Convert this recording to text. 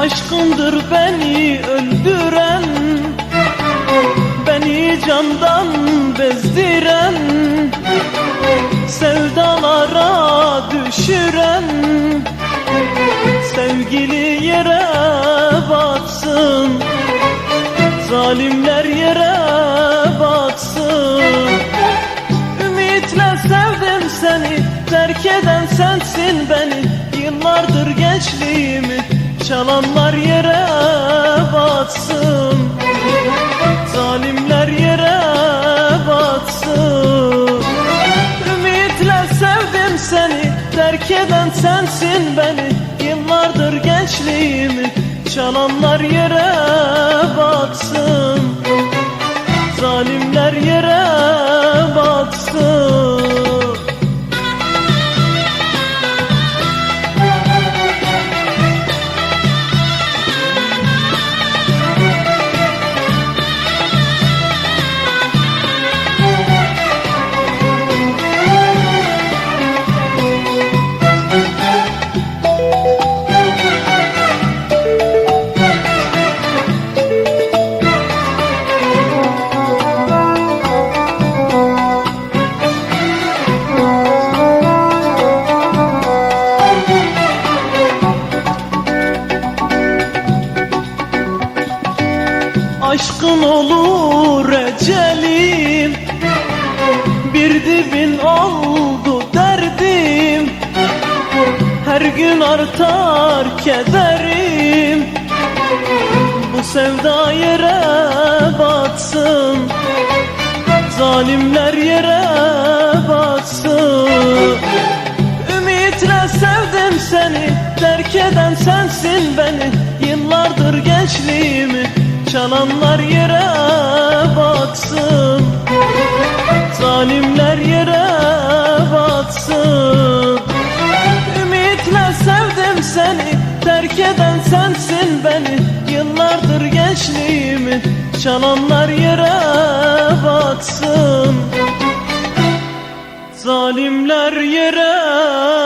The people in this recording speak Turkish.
Aşkındır beni öldüren Beni candan bezdiren Sevdalara düşüren Sevgili yere batsın Zalimler yere batsın. Ümitle sevdim seni Terk eden sensin beni. Yıllardır gençliğimi Çalanlar seni Terk eden sensin beni. Yıllardır gençliğimi Çalanlar yere batsın Aşkın olur ecelim Bir dibin oldu derdim. Her gün artar kederim. Bu sevda yere batsın. Zalimler yere batsın. Ümitle sevdim seni Terk eden sensin beni. Yıllardır gençliğimi Çalanlar yere batsın. Zalimler yere batsın. Ümitle sevdim seni Terk eden sensin beni. Yıllardır gençliğimi Çalanlar yere batsın. Zalimler yere